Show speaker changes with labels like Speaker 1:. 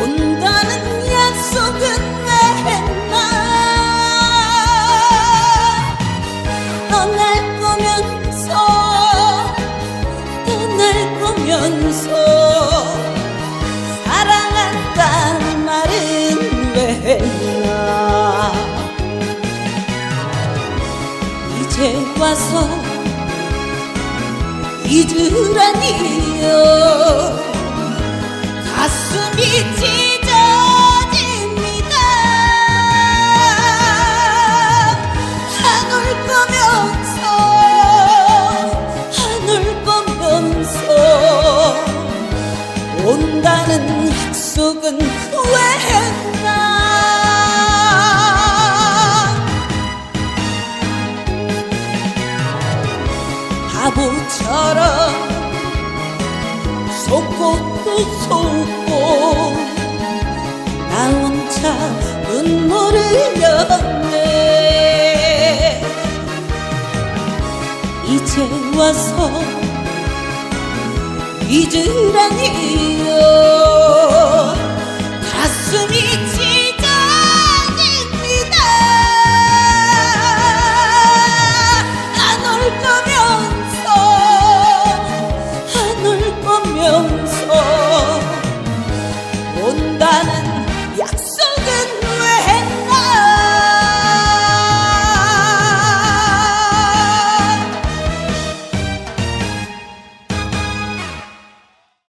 Speaker 1: 온다는 약속은 왜 했나? 떠날 거면서 떠날 거면서 사랑한다는 말은 왜 했나? 이제 와서 잊으라니요 온다는 약속은 왜 했나? 바보처럼 속고 또 속고 나 혼자 눈물을 흘렸네. 이제 와서 잊으라니요